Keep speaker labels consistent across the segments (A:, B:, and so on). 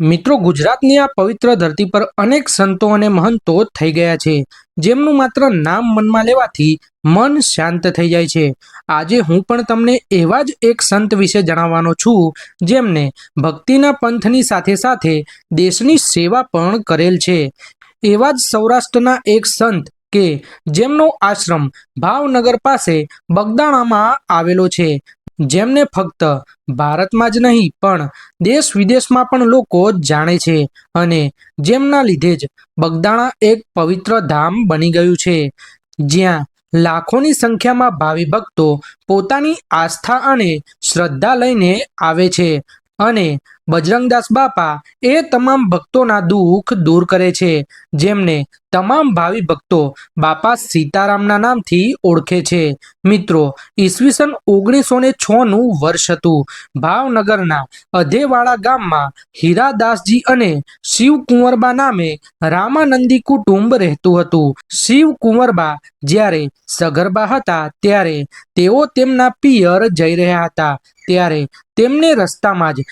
A: મિત્રો, ગુજરાતની આ પવિત્ર ધરતી પર અનેક સંતો અને મહંતો થઈ ગયા છે. જેમનું માત્ર નામ મનમાં લેવાથી મન શાંત થઈ જાય છે. આજે હું પણ તમને એવા જ એક સંત વિશે જણાવવાનો છું, જેમને ભક્તિના પંથની સાથે સાથે દેશની સેવા પણ કરેલ છે. એવા જ સૌરાષ્ટ્રના એક સંત કે જેમનો આશ્રમ ભાવનગર પાસે બગદાણામાં આવેલો છે. જેમને ફક્ત ભારતમાં જ નહીં, પણ દેશ વિદેશમાં પણ લોકો જાણે છે અને જેમના લીધે જ બગદાણા એક પવિત્ર ધામ બની ગયું છે. જ્યાં લાખોની સંખ્યામાં ભાવિ ભક્તો પોતાની આસ્થા અને શ્રદ્ધા લઈને આવે છે અને બજરંગદાસ બાપા એ તમામ ભક્તોના દુઃખ દૂર કરે છે, જેમને તમામ ભાવિ ભક્તો બાપા સીતારામના નામથી ઓળખે છે. મિત્રો, ઈસવીસન ઓગણીસો ને છ નું વર્ષ હતું. ભાવનગરના અધેવાડા ગામમાં હીરાદાસજી અને શિવ કુંવરબા નામે રામાનંદી કુટુંબ રહેતું હતું. શિવ કુંવરબા જ્યારે સગર્ભા હતા, ત્યારે તેઓ તેમના પિયર જઈ રહ્યા હતા. ત્યારે તેમને રસ્તામાં જ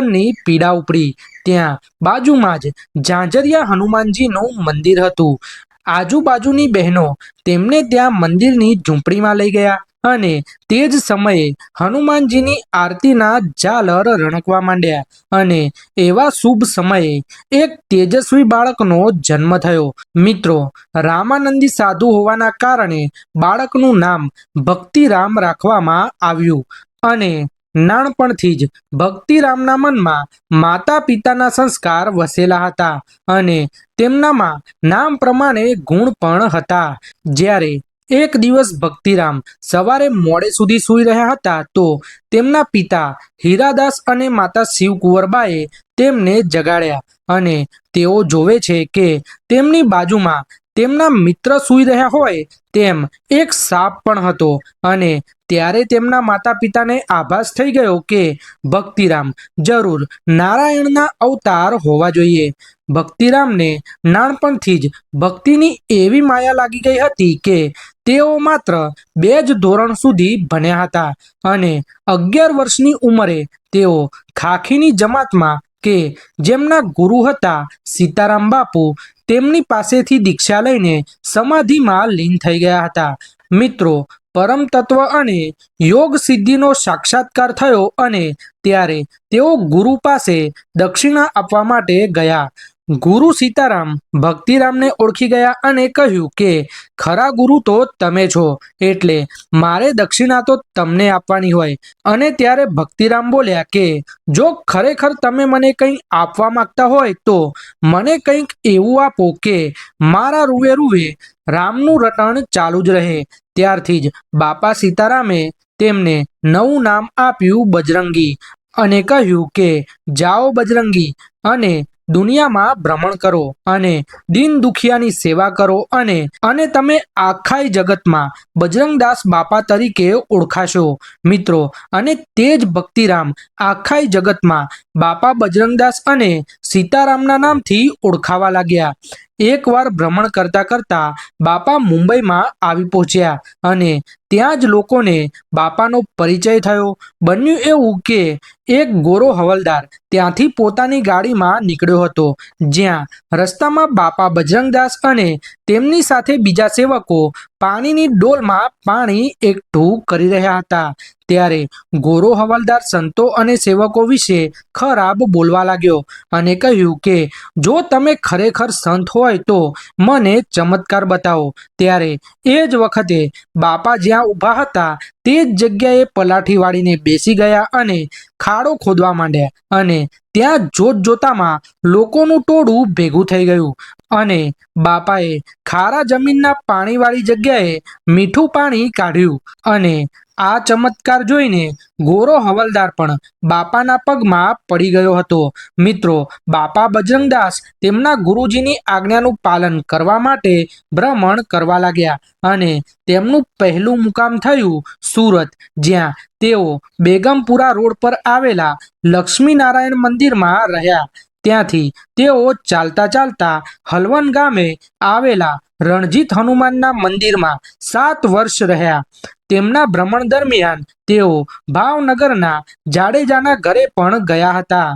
A: પ્રવસનની પીડા ઉપડી. ત્યાં બાજુમાં જ ઝાંઝરિયા હનુમાનજીનું મંદિર હતું. આજુબાજુની બહેનો તેમને ત્યાં મંદિરની ઝૂંપડીમાં લઈ ગયા અને તે જ સમયે હનુમાનજીની આરતીના ઝાલર રણકવા માંડ્યા અને એવા શુભ સમયે એક તેજસ્વી બાળકનો જન્મ થયો. મિત્રો, રામાનંદી સાધુ હોવાના કારણે બાળકનું નામ ભક્તિરામ રાખવામાં આવ્યું અને નાનપણથી જ ભક્તિરામના મનમાં માતા પિતાના સંસ્કાર વસેલા હતા અને તેમનામાં નામ પ્રમાણે ગુણ પણ હતા. જ્યારે એક દિવસ ભક્તિરામ સવારે મોડે સુધી સૂઈ રહ્યા હતા, તો તેમના પિતા હીરાદાસ અને માતા શિવકુંવરબાએ તેમને જગાડ્યા અને તેઓ જોવે છે કે તેમની બાજુમાં તેમના મિત્ર સૂઈ રહ્યા હોય તેમ એક સાપ પણ હતો અને ત્યારે તેમના માતા પિતાને આભાસ થઈ ગયો કે ભક્તિરામ જરૂર નારાયણના અવતાર હોવા જોઈએ. ભક્તિરામને નાનપણથી જ ભક્તિની એવી માયા લાગી ગઈ હતી કે તેઓ માત્ર બે જ ધોરણ સુધી ભણ્યા હતા અને અગિયાર વર્ષની ઉંમરે તેઓ ખાખીની જમાતમાં કે જેમના ગુરુ હતા સીતારામ બાપુ તેમની પાસેથી દીક્ષા લઈને સમાધિમાં લીન થઈ ગયા હતા. મિત્રો, પરમ તત્વ અને યોગ સિદ્ધિનો સાક્ષાત્કાર થયો અને ત્યારે તેઓ ગુરુ પાસે દક્ષિણા આપવા માટે ગયા. ગુરુ સીતારામ ભક્તિરામને ઓળખી ગયા અને કહ્યું કે, ખરા ગુરુ તો તમે છો, એટલે મારે દક્ષિણા તો તમને આપવાની હોય. અને ત્યારે ભક્તિરામ બોલ્યા કે, જો ખરેખર તમે મને કંઈ આપવા માંગતા હોય, તો મને કંઈક એવું આપો કે મારા રૂવે રૂવે રામનું રટણ ચાલુ જ રહે. ત્યારથી જ બાપા સીતારામે તેમને નવું નામ આપ્યું બજરંગી અને કહ્યું કે, જાઓ બજરંગી અને દુનિયામાં ભ્રમણ કરો અને દિન દુખિયાની સેવા કરો અને અને તમે આખા જગતમાં બજરંગદાસ બાપા તરીકે ઓળખાશો. મિત્રો, અને તે જ ભક્તિરામ આખા જગતમાં બાપા બજરંગદાસ અને સીતારામના નામથી ઓળખાવા લાગ્યા. એકવાર ભ્રમણ કરતા કરતા બાપા મુંબઈમાં આવી પહોંચ્યા અને ત્યાં જ લોકોને બાપાનો પરિચય થયો. બન્યું એવું કે એક ગોરો હવલદાર ત્યાંથી પોતાની ગાડીમાં નીકળ્યો હતો, જ્યાં રસ્તામાં બાપા બજરંગદાસ અને તેમની સાથે બીજા સેવકો પાણીની ડોલમાં પાણી એકઠું કરી રહ્યા હતા. ત્યારે ગોરો હવાલદાર સંતો અને સેવકો વિશે ખરાબ બોલવા લાગ્યો અને કહ્યું કે, જો તમે ખરેખર સંત હોય તો મને ચમત્કાર બતાવો. ત્યારે એ જ વખતે બાપા જ્યાં ઊભા હતા, તે જ જગ્યાએ પલાઠી વાળીને બેસી ગયા અને ખાડો ખોદવા માંડ્યા અને ત્યાં જોત જોતામાં લોકોનું ટોળું ભેગું થઈ ગયું અને બાપાએ ખારા જમીનના પાણીવાળી જગ્યાએ મીઠું પાણી કાઢ્યું અને આ ચમત્કાર જોઈને ગોરો હવલદાર પણ બાપાના પગમાં પડી ગયો હતો. મિત્રો, બાપા બજરંગદાસ તેમના ગુરુજીની આજ્ઞાનું પાલન કરવા માટે ભ્રમણ કરવા લાગ્યા અને તેમનું પહેલું મુકામ થયું સુરત, જ્યાં તેઓ બેગમપુરા રોડ પર આવેલા લક્ષ્મીનારાયણ મંદિરમાં રહ્યા. ત્યાંથી તેઓ ચાલતા ચાલતા હલવન ગામે આવેલા રણજીત હનુમાનના મંદિરમાં સાત વર્ષ રહ્યા. તેમના ભ્રમણ દરમિયાન તેઓ ભાવનગરના જાડેજાના ઘરે પણ ગયા હતા.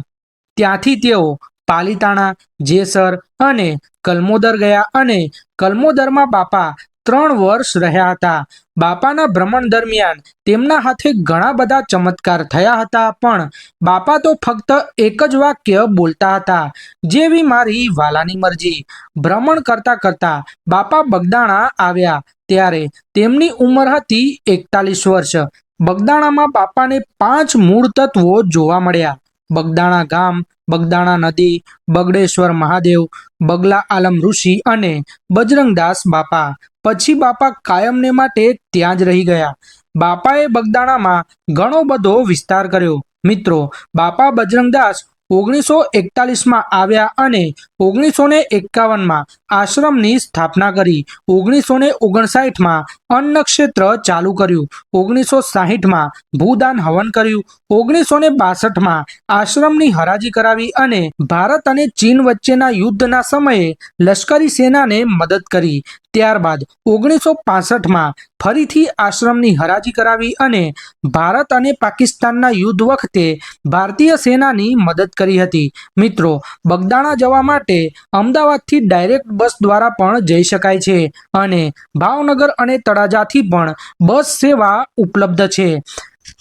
A: ત્યાંથી તેઓ પાલીતાણા, જેસર અને કલમોદર ગયા અને કલમોદરમાં બાપા ત્રણ વર્ષ રહ્યા હતા. બાપાના ભ્રમણ દરમિયાન તેમના હાથે ઘણા બધા ચમત્કાર થયા હતા, પણ બાપા તો ફક્ત એક જ વાક્ય બોલતા હતા, જેવી મારી વાલાની મરજી. ભ્રમણ કરતા કરતા બાપા બગદાણા આવ્યા, ત્યારે તેમની ઉંમર હતી એકતાલીસ વર્ષ. બગદાણામાં બાપાને પાંચ મૂળ તત્વો જોવા મળ્યા. બગદાણા ગામ બગદાણા નદી, બગડેશ્વર મહાદેવ, બગલા આલમ ઋષિ અને બજરંગદાસ બાપા. પછી બાપા કાયમને માટે ત્યાં જ રહી ગયા. બાપાએ બગદાણામાં ઘણો બધો વિસ્તાર કર્યો. મિત્રો, બાપા બજરંગદાસ ઓગણીસો એકતાલીસમાં આવ્યા અને ઓગણીસો ને એકાવનમાં આશ્રમની સ્થાપના કરી. ઓગણીસો ને ઓગણસાઠમાં અન્ન ક્ષેત્ર ચાલુ કર્યું. ઓગણીસો સાહીઠમાં ભૂદાન હવન કર્યું. ઓગણીસો ને બાસઠમાં આશ્રમની હરાજી કરાવી અને ભારત અને ચીન વચ્ચેના યુદ્ધના સમયે લશ્કરી સેનાને મદદ કરી. ત્યારબાદ ઓગણીસો પાસઠમાં ફરીથી આશ્રમની હરાજી કરાવી અને ભારત અને પાકિસ્તાનના યુદ્ધ વખતે ભારતીય સેનાની મદદ કરી હતી. મિત્રો, બગદાણા જવા માટે અમદાવાદથી ડાયરેક્ટ બસ દ્વારા પણ જઈ શકાય છે. અને ભાવનગર અને તળાજાથી પણ બસ સેવા ઉપલબ્ધ છે.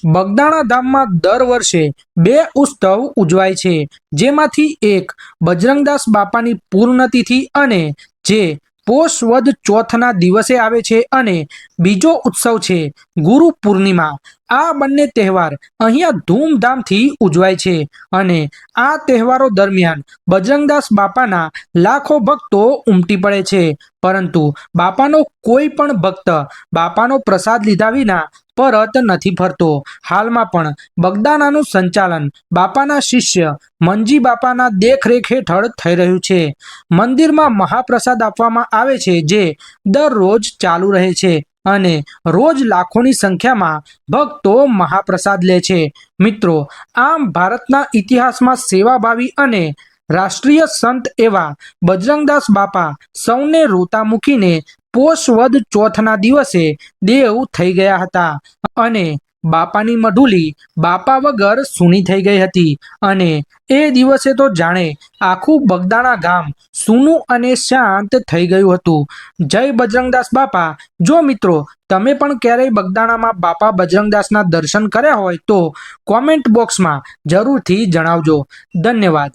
A: બગદાણા ધામમાં દર વર્ષે બે ઉત્સવ ઉજવાય છે. જેમાંથી એક બજરંગદાસ બાપાની પૂર્ણતિથિ અને જે પોષ વદ ચોથના દિવસે આવે છે અને બીજો ઉત્સવ છે ગુરુ પૂર્ણિમા. આ બંને તહેવાર અહીંયા ધૂમધામથી ઉજવાય છે અને આ તહેવારો દરમિયાન બજરંગદાસ બાપાના લાખો ભક્તો ઉમટી પડે છે. પરંતુ બાપાનો કોઈ પણ ભક્ત બાપાનો પ્રસાદ લીધા વિના પરત નથી ફરતો. હાલમાં પણ બગદાનાનું સંચાલન બાપાના શિષ્ય મંજી બાપાના દેખરેખ હેઠળ થઈ રહ્યું છે. મંદિરમાં મહાપ્રસાદ આપવામાં આવે છે જે દરરોજ ચાલુ રહે છે. અને રોજ લાખોની સંખ્યામાં ભક્તો મહાપ્રસાદ લે છે. મિત્રો, આમ ભારતના ઇતિહાસમાં સેવાભાવી અને રાષ્ટ્રીય સંત એવા બજરંગદાસ બાપા સૌને રોતા મૂકીને પોષવદ ચોથના દિવસે દેવ થઈ ગયા હતા. અને બાપાની મઢુલી બાપા વગર સૂની થઈ ગઈ હતી. અને એ દિવસે તો જાણે આખું બગદાણા ગામ સૂનું અને શાંત થઈ ગયું હતું. જય બજરંગદાસ બાપા. જો મિત્રો, તમે પણ ક્યારેય બગદાણામાં બાપા બજરંગદાસના દર્શન કર્યા હોય તો કોમેન્ટ બોક્સમાં જરૂરથી જણાવજો. ધન્યવાદ.